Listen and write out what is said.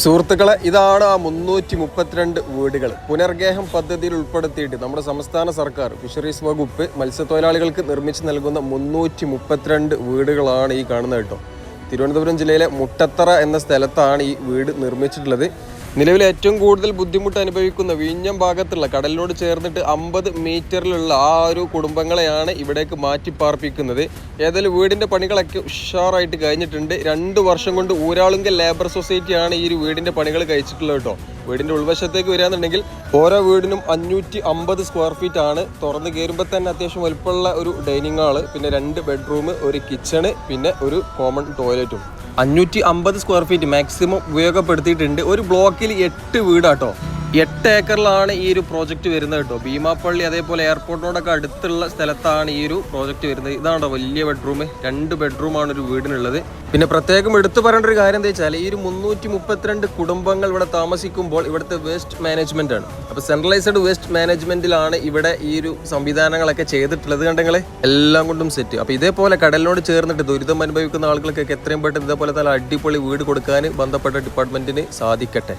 സുഹൃത്തുക്കളെ ഇതാണ് ആ മുന്നൂറ്റി മുപ്പത്തിരണ്ട് വീടുകൾ. പുനർഗേഹം പദ്ധതിയിൽ ഉൾപ്പെടുത്തിയിട്ട് നമ്മുടെ സംസ്ഥാന സർക്കാർ ഫിഷറീസ് വകുപ്പ് മത്സ്യത്തൊഴിലാളികൾക്ക് നിർമ്മിച്ച് നൽകുന്ന മുന്നൂറ്റി മുപ്പത്തിരണ്ട് വീടുകളാണ് ഈ കാണുന്നത് കേട്ടോ. തിരുവനന്തപുരം ജില്ലയിലെ മുട്ടത്തറ എന്ന സ്ഥലത്താണ് ഈ വീട് നിർമ്മിച്ചിട്ടുള്ളത്. നിലവിൽ ഏറ്റവും കൂടുതൽ ബുദ്ധിമുട്ട് അനുഭവിക്കുന്ന വിഴിഞ്ഞം ഭാഗത്തുള്ള കടലിനോട് ചേർന്നിട്ട് അമ്പത് മീറ്ററിലുള്ള ആ ഒരു കുടുംബങ്ങളെയാണ് ഇവിടേക്ക് മാറ്റിപ്പാർപ്പിക്കുന്നത്. ഏതായാലും വീടിന്റെ പണികളൊക്കെ ഉഷാറായിട്ട് കഴിഞ്ഞിട്ടുണ്ട്. രണ്ട് വർഷം കൊണ്ട് ഊരാളുങ്കൽ ലേബർ സൊസൈറ്റിയാണ് ഈ ഒരു വീടിന്റെ പണികൾ കഴിച്ചിട്ടുള്ളത് കേട്ടോ. വീടിന്റെ ഉൾവശത്തേക്ക് വരികയെന്നുണ്ടെങ്കിൽ ഓരോ വീടിനും അഞ്ഞൂറ്റി അമ്പത് സ്ക്വയർ ഫീറ്റ് ആണ്. തുറന്ന് കയറുമ്പോൾ തന്നെ അത്യാവശ്യം വലുപ്പമുള്ള ഒരു ഡൈനിങ് ഹാൾ പിന്നെ രണ്ട് ബെഡ്റൂം ഒരു കിച്ചണ് പിന്നെ ഒരു കോമൺ ടോയ്ലറ്റും അഞ്ഞൂറ്റി അമ്പത് സ്ക്വയർ ഫീറ്റ് മാക്സിമം ഉപയോഗപ്പെടുത്തിയിട്ടുണ്ട്. ഒരു ബ്ലോക്കിൽ എട്ട് വീടാട്ടോ. എട്ട് ഏക്കറിലാണ് ഈ ഒരു പ്രോജക്റ്റ് വരുന്നത് കേട്ടോ. ഭീമാപ്പള്ളി അതേപോലെ എയർപോർട്ടിനോടൊക്കെ അടുത്തുള്ള സ്ഥലത്താണ് ഈ ഒരു പ്രോജക്റ്റ് വരുന്നത്. ഇതാണോ വലിയ ബെഡ്റൂം രണ്ട് ബെഡ്റൂമാണ് ഒരു വീടിനുള്ളത്. പിന്നെ പ്രത്യേകം എടുത്തു പറയേണ്ട ഒരു കാര്യം എന്താ വെച്ചാൽ ഈ ഒരു മുന്നൂറ്റി മുപ്പത്തിരണ്ട് കുടുംബങ്ങൾ ഇവിടെ താമസിക്കുമ്പോൾ ഇവിടുത്തെ വേസ്റ്റ് മാനേജ്മെന്റ് ആണ്. അപ്പോൾ സെൻട്രലൈസ്ഡ് വേസ്റ്റ് മാനേജ്മെന്റിലാണ് ഇവിടെ ഈ ഒരു സംവിധാനങ്ങളൊക്കെ ചെയ്തിട്ടുള്ളത് കണ്ടെങ്കിൽ എല്ലാം കൊണ്ടും സെറ്റ് അപ്പോൾ ഇതേപോലെ കടലിനോട് ചേർന്നിട്ട് ദുരിതം അനുഭവിക്കുന്ന ആളുകൾക്കൊക്കെ എത്രയും പെട്ടെന്ന് ഇതേപോലെ നല്ല അടിപൊളി വീട് കൊടുക്കാൻ ബന്ധപ്പെട്ട ഡിപ്പാർട്ട്മെന്റിന് സാധിക്കട്ടെ.